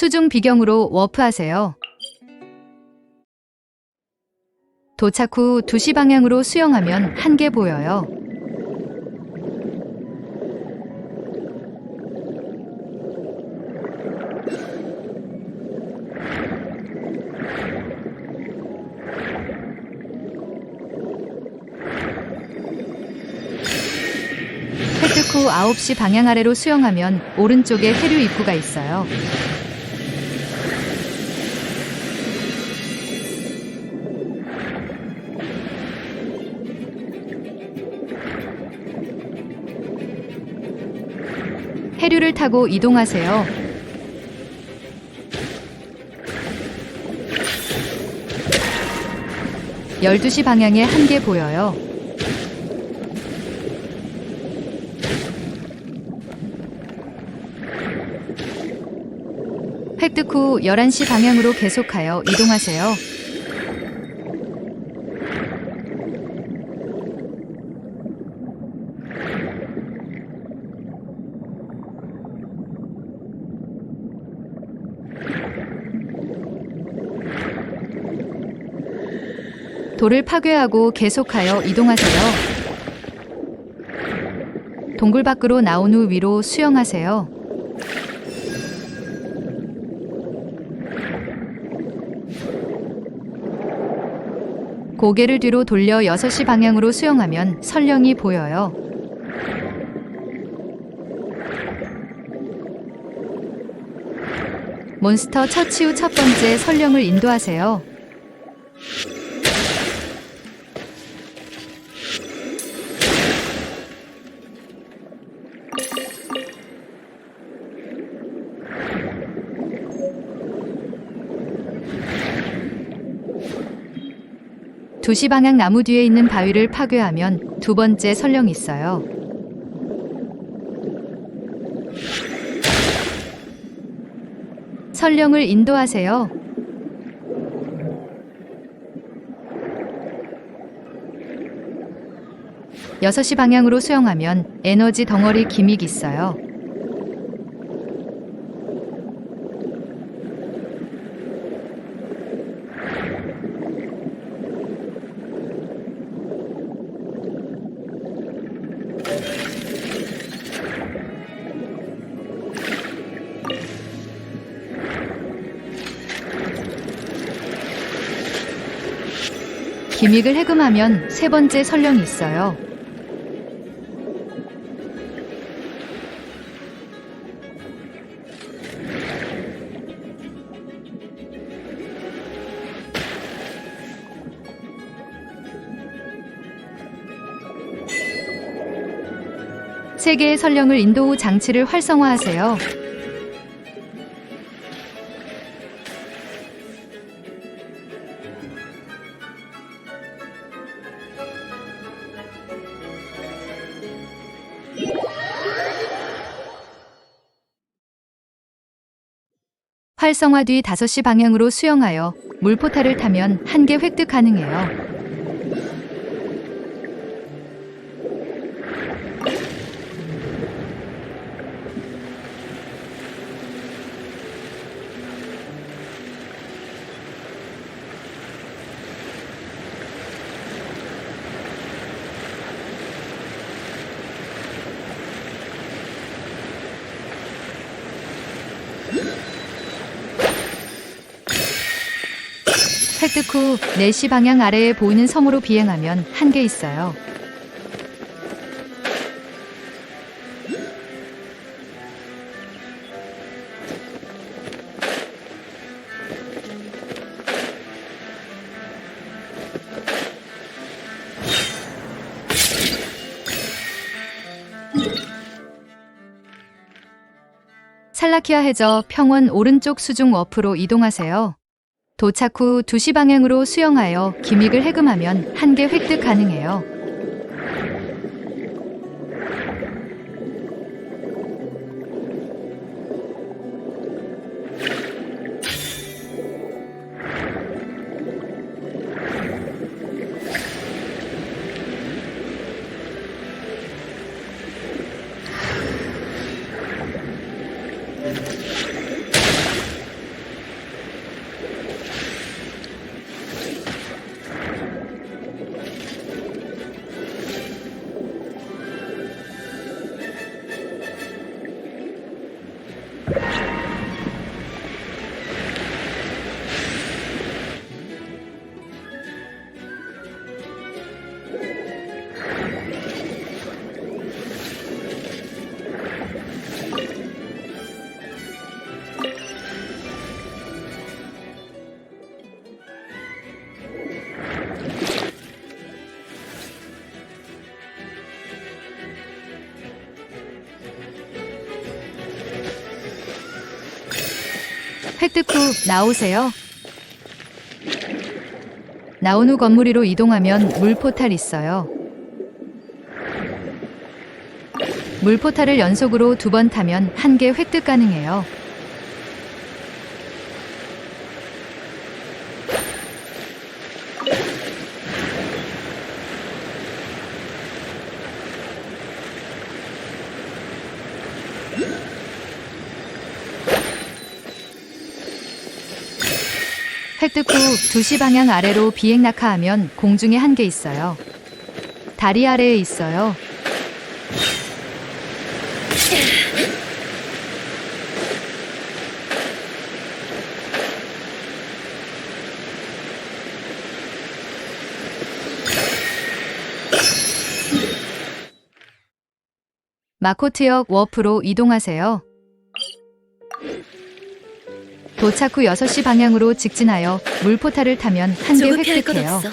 수중 비경으로 워프하세요. 도착 후 2시 방향으로 수영하면 한계 보여요. 획득 후 9시 방향 아래로 수영하면 오른쪽에 해류 입구가 있어요. 해류를 타고 이동하세요. 열두 시 방향에 한계 보여요. 획득 후 11시 방향으로 계속하여 이동하세요. 돌을 파괴하고 계속하여 이동하세요. 동굴 밖으로 나온 후 위로 수영하세요. 고개를 뒤로 돌려 6시 방향으로 수영하면 설령이 보여요. 몬스터 처치 후 첫 번째 설령을 인도하세요. 두시 방향 나무 뒤에 있는 바위를 파괴하면 두 번째 설령이 있어요. 설령을 인도하세요. 여섯 시 방향으로 수영하면 에너지 덩어리 기믹 있어요. 기믹을 해금하면 세 번째 설령이 있어요. 세 개의 설령을 인도 후 장치를 활성화하세요. 활성화 뒤 5시 방향으로 수영하여 물포탈을 타면 한 개 획득 가능해요. 획득 후 4시 방향 아래에 보이는 섬으로 비행하면 한 개 있어요. 살라키아 해저 평원 오른쪽 수중 워프로 이동하세요. 도착 후 2시 방향으로 수영하여 기믹을 해금하면 한 개 획득 가능해요. 획득 후 나오세요. 나온 후 건물 위로 이동하면 물 포탈 있어요. 물 포탈을 연속으로 두 번 타면 한 개 획득 가능해요. 후 2시 방향 아래로 비행 낙하하면 공중에 한 개 있어요. 다리 아래에 있어요. 마코트역 워프로 이동하세요. 도착 후 6시 방향으로 직진하여 물포탈을 타면 한개 조급해할 것 획득해요. 없어.